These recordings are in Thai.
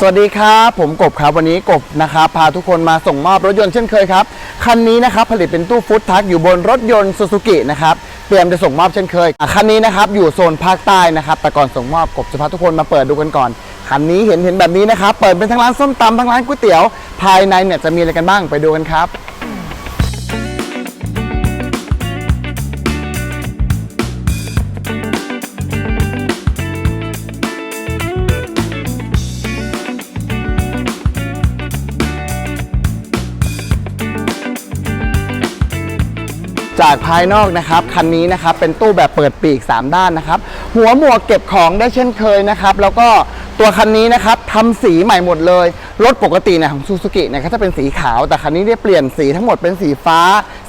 สวัสดีครับ ผมกบครับ วันนี้กบนะครับพาทุกคนมาส่งมอบรถยนต์เช่นเคยครับ คันนี้นะครับผลิตเป็นตู้ฟู้ดทักอยู่บนรถยนต์ซูซูกินะครับเตรียมจะส่งมอบเช่นเคย คันนี้นะครับอยู่โซนภาคใต้นะครับแต่ก่อนส่งมอบกบจะพาทุกคนมาเปิดดูกันก่อน คันนี้เห็นเห็นแบบนี้นะครับเปิดเป็นทั้งร้านส้มตำทั้งร้านก๋วยเตี๋ยว ภายในเนี่ยจะมีอะไรกันบ้างไปดูกันครับ จากภายนอกนะครับคันนี้นะครับเป็นตู้แบบเปิดปีก 3 ด้านนะครับ หัวหมวกเก็บของได้เช่นเคยนะครับ แล้วก็ตัวคันนี้นะครับทำสีใหม่หมดเลย รถปกติเนี่ยของซูซูกิเนี่ยก็จะเป็นสีขาว แต่คันนี้ได้เปลี่ยนสีทั้งหมดเป็นสีฟ้า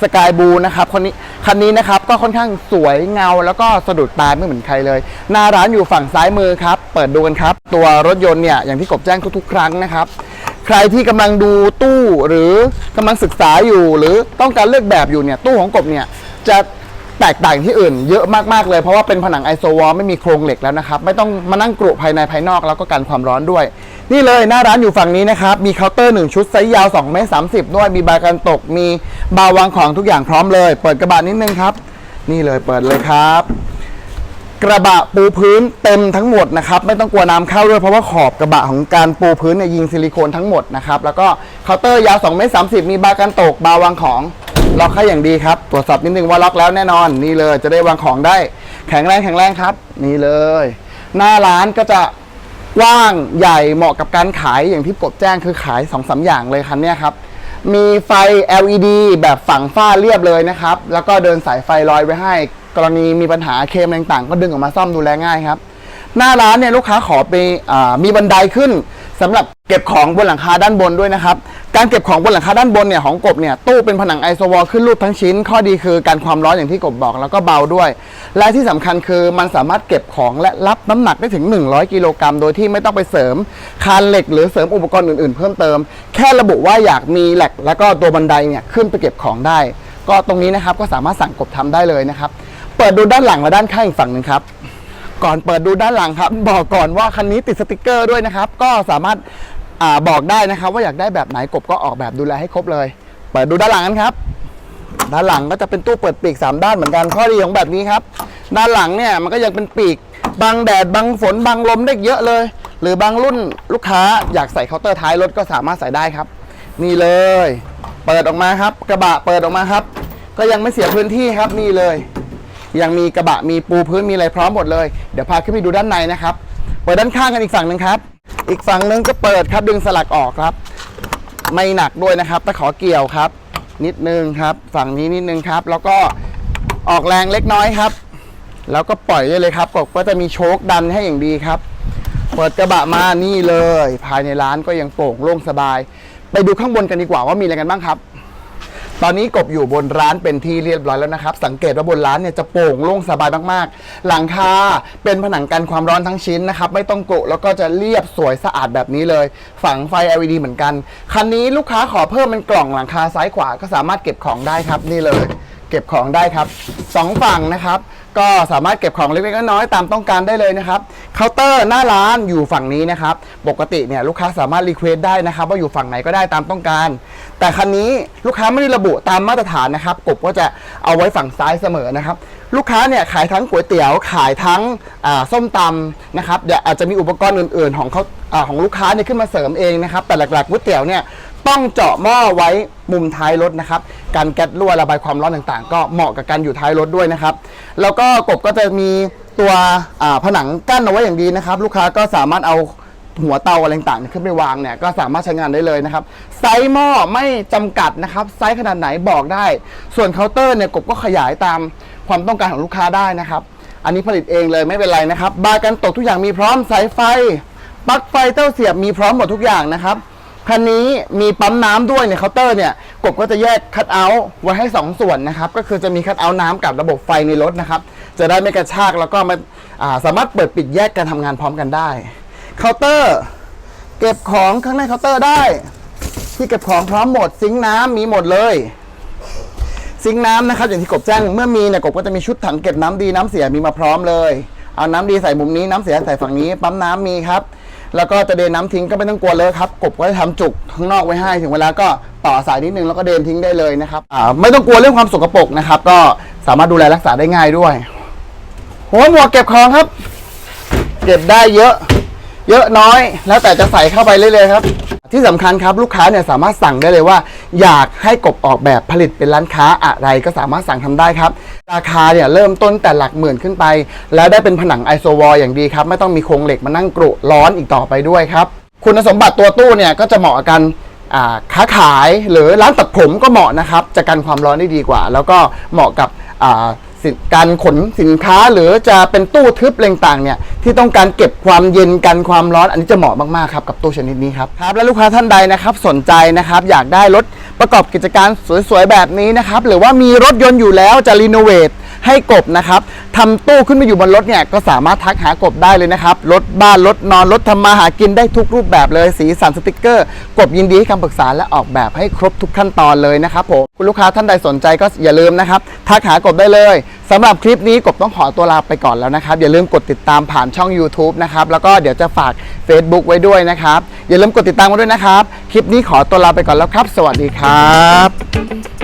สกายบลูนะครับคันนี้คันนี้นะครับก็ค่อนข้างสวยเงา แล้วก็สะดุดตาไม่เหมือนใครเลย หน้าร้านอยู่ฝั่งซ้ายมือครับ เปิดดูกันครับ ตัวรถยนต์เนี่ยอย่างที่กบแจ้งทุกๆ ครั้งนะครับ ใครที่กำลังดูตู้หรือกำลังศึกษาอยู่ หรือต้องการเลือกแบบอยู่เนี่ยตู้ของกบเนี่ยจะแตกต่างที่อื่นเยอะมากๆเลยเพราะว่าเป็นผนังไอโซวอลไม่มีโครงเหล็กแล้วนะครับไม่ต้องมานั่งกรุภายในภายนอกแล้วก็กันความร้อนด้วย นี่เลยหน้าร้านอยู่ฝั่งนี้นะครับ มีเคาน์เตอร์ 1 ชุดไซส์ยาว2เมตร30 ด้วยมีบานกันตก มีบาววางของทุกอย่างพร้อมเลย เปิดกระบะนิดนึงครับ นี่เลยเปิดเลยครับ กระบะปูพื้นเต็มทั้งหมดนะครับ ไม่ต้องกลัวน้ำเข้าด้วยเพราะว่าขอบกระบะของการปูพื้นเนี่ยยิงซิลิโคนทั้งหมดนะครับแล้วก็เคาน์เตอร์ยาว2เมตร30 มีบาร์กันตกบาร์วางของล็อกให้อย่างดีครับ ตรวจสอบนิดนึงว่าล็อกแล้วแน่นอน นี่เลยจะได้วางของได้ แข็งแรงแข็งแรงครับ นี่เลย หน้าร้านก็จะกว้างใหญ่เหมาะกับการขายอย่างที่กบแจ้งคือขาย2อสาอย่างเลยคันนี้ครับ มีไฟ LED แบบฝังฝ้าเรียบเลยนะครับ แล้วก็เดินสายไฟลอยไว้ให้ กรณีมีปัญหาเคมต่างๆ ก็ดึงออกมาซ่อมดูแลง่ายครับ หน้าร้านเนี่ยลูกค้าขอไปอมีบันไดขึ้นสำหรับเก็บของบนหลังคาด้านบนด้วยนะครับ การเก็บของบนหลังคาด้านบนเนี่ยของกบเนี่ยตู้เป็นผนังไอโซวอลขึ้นรูปทั้งชิ้น ข้อดีคือการความร้อนอย่างที่กบบอกแล้วก็เบาด้วย และที่สำคัญคือมันสามารถเก็บของและรับน้ำหนักได้ถึง 100 กิโลกรัมโดยที่ไม่ต้องไปเสริมคานเหล็ก หรือเสริมอุปกรณ์อื่นๆ เพิ่มเติม แค่ระบุว่าอยากมีแหลกแล้วก็ตัวบันไดเนี่ยขึ้นไปเก็บของได้ ก็ตรงนี้นะครับก็สามารถสั่งกบทำได้เลยนะครับ เปิดดูด้านหลังและด้านข้างอีกฝั่งหนึ่งครับ ก่อนเปิดดูด้านหลังครับ บอกก่อนว่าคันนี้ติดสติกเกอร์ด้วยนะครับ ก็สามารถอาบอกได้นะครับ ว่าอยากได้แบบไหนกบก็ออกแบบดูแลให้ครบเลย เปิดดูด้านหลังกันครับ ด้านหลังก็จะเป็นตู้เปิดปีก 3 ด้านเหมือนกันข้อดีของแบบนี้ครับ ด้านหลังเนี่ยมันก็ยังเป็นปีกบังแดดบังฝนบังลมได้เยอะเลย หรือบางรุ่นลูกค้าอยากใส่เคาน์เตอร์ท้ายรถก็สามารถใส่ได้ครับ นี่เลย เปิดออกมาครับ กระบะเปิดออกมาครับ ก็ยังไม่เสียพื้นที่ครับนี่เลย ยังมีกระบะมีปูพื้นมีอะไรพร้อมหมดเลย เดี๋ยวพาขึ้นไปดูด้านในนะครับ เปิดด้านข้างกันอีกฝั่งหนึ่งครับ อีกฝั่งหนึงก็เปิดครับดึงสลักออกครับ ไม่หนักด้วยนะครับตะขอเกี่ยวครับ นิดนึงครับ ฝั่งนี้นิดนึงครับ แล้วก็ออกแรงเล็กน้อยครับ แล้วก็ปล่อยได้เลยครับกบก็จะมีโชคดันให้อย่างดีครับ เปิดกระบะมานี่เลย ภายในร้านก็ยังโปร่งโล่งสบาย ไปดูข้างบนกันดีกว่าว่ามีอะไรกันบ้างครับ ตอนนี้กบอยู่บนร้านเป็นที่เรียบร้อยแล้วนะครับ สังเกตว่าบนร้านเนี่ยจะโปร่งโล่งสบายมากๆ หลังคาเป็นผนังกันความร้อนทั้งชิ้นนะครับไม่ต้องกรุแล้วก็จะเรียบสวยสะอาดแบบนี้เลย ฝังไฟ LED เหมือนกัน คันนี้ลูกค้าขอเพิ่มเป็นกล่องหลังคาซ้ายขวาก็สามารถเก็บของได้ครับนี่เลย เก็บของได้ครับสองฝั่งนะครับก็สามารถเก็บของเล็กๆน้อยๆตามต้องการได้เลยนะครับเคาน์เตอร์หน้าร้านอยู่ฝั่งนี้นะครับ ปกติเนี่ยลูกค้าสามารถรีเควสได้นะครับ ว่าอยู่ฝั่งไหนก็ได้ตามต้องการ แต่คันนี้ลูกค้าไม่ได้ระบุตามมาตรฐานนะครับกบก็จะเอาไว้ฝั่งซ้ายเสมอนะครับ ลูกค้าเนี่ยขายทั้งก๋วยเตี๋ยวขายทั้งส้มตำนะครับเดี๋ยวอาจจะมีอุปกรณ์อื่น ๆ ของเขาอของลูกค้าเนี่ยขึ้นมาเสริมเองนะครับ แต่หลักๆก๋วยเตี๋ยวเนี่ยต้องเจาะหม้อไว้มุมท้ายรถนะครับการแก๊สรั่วระบายความร้อนต่างๆ ก็เหมาะกับการอยู่ท้ายรถด้วยนะครับ แล้วก็กบก็จะมีตัวผนังกั้นเอาไว้อย่างดีนะครับ ลูกค้าก็สามารถเอา หัวเตาอะไรต่างๆขึ้นไปวางเนี่ยก็สามารถใช้งานได้เลยนะครับไซส์หม้อไม่จำกัดนะครับไซส์ขนาดไหนบอกได้ ส่วนเคาน์เตอร์เนี่ยกบก็ขยายตามความต้องการของลูกค้าได้นะครับ อันนี้ผลิตเองเลยไม่เป็นไรนะครับ บาร์กันตกทุกอย่างมีพร้อมสายไฟปลั๊กไฟเต้าเสียบมีพร้อมหมดทุกอย่างนะครับคันนี้มีปั๊มน้ำด้วยในเคาน์เตอร์เนี่ยกบก็จะแยกคัทเอาท์ไว้ให้ 2 ส่วนนะครับก็คือจะมีคัทเอาท์น้ำกับระบบไฟในรถนะครับจะได้ไม่กระชากแล้วก็มาอ่าสามารถเปิดปิดแยกการทำงานพร้อมกันได้ เคาน์เตอร์ เก็บของข้างในเคาน์เตอร์ได้ ที่เก็บของพร้อมหมดซิงค์น้ำมีหมดเลย ซิงค์น้ำนะครับ อย่างที่กบแจ้งเมื่อมีเนี่ยกบก็จะมีชุดถังเก็บน้ำดีน้ำเสียมีมาพร้อมเลย เอาน้ำดีใส่มุมนี้น้ำเสียใส่ฝั่งนี้ปั๊มน้ำมีครับ แล้วก็จะเดนน้ำทิ้งก็ไม่ต้องกลัวเลยครับกบก็จะทำจุกข้างนอกไว้ให้ถึงเวลาก็ต่อสายนิดนึงแล้วก็เดนทิ้งได้เลยนะครับอ่าไม่ต้องกลัวเรื่องความสกปรกนะครับก็สามารถดูแลรักษาได้ง่ายด้วย หัวหมวกเก็บของครับ เก็บได้เยอะ เยอะน้อย แล้วแต่จะใส่เข้าไปเรื่อยๆครับ ที่สำคัญครับลูกค้าเนี่ยสามารถสั่งได้เลยว่า อยากให้กบออกแบบผลิตเป็นร้านค้าอะไรก็สามารถสั่งทำได้ครับ ราคาเนี่ยเริ่มต้นแต่หลักหมื่นขึ้นไป แล้วได้เป็นผนังไอโซวอลอย่างดีครับ ไม่ต้องมีโครงเหล็กมานั่งกรุร้อนอีกต่อไปด้วยครับ คุณสมบัติตัวตู้เนี่ยก็จะเหมาะกับการอ่าค้าขายหรือร้านตัดผมก็เหมาะนะครับจะกันความร้อนได้ดีกว่า แล้วก็เหมาะกับ การขนสินค้าหรือจะเป็นตู้ทึบเรงต่างเนี่ยที่ต้องการเก็บความเย็นกันความร้อนอันนี้จะเหมาะมากๆครับกับตู้ชนิดนี้ครับครับและลูกค้าท่านใดนะครับสนใจนะครับอยากได้รถประกอบกิจการสวยๆแบบนี้นะครับหรือว่ามีรถยนต์อยู่แล้วจะรีโนเวท ให้กบนะครับทำตู้ขึ้นมาอยู่บนรถเนี่ยก็สามารถทักหากบได้เลยนะครับรถบ้านรถนอนรถทำมาหากินได้ทุกรูปแบบเลยสีสันสติกเกอร์ กบยินดีให้คำปรึกษาและออกแบบให้ครบทุกขั้นตอนเลยนะครับผมคุณลูกค้าท่านใดสนใจก็อย่าลืมนะครับทักหากบได้เลยสำหรับคลิปนี้กบต้องขอตัวลาไปก่อนแล้วนะครับ อย่าลืมกดติดตามผ่านช่อง YouTube นะครับแล้วก็เดี๋ยวจะฝาก Facebook ไว้ด้วยนะครับอย่าลืมกดติดตามกันด้วยนะครับ คลิปนี้ขอตัวลาไปก่อนแล้วครับ สวัสดีครับ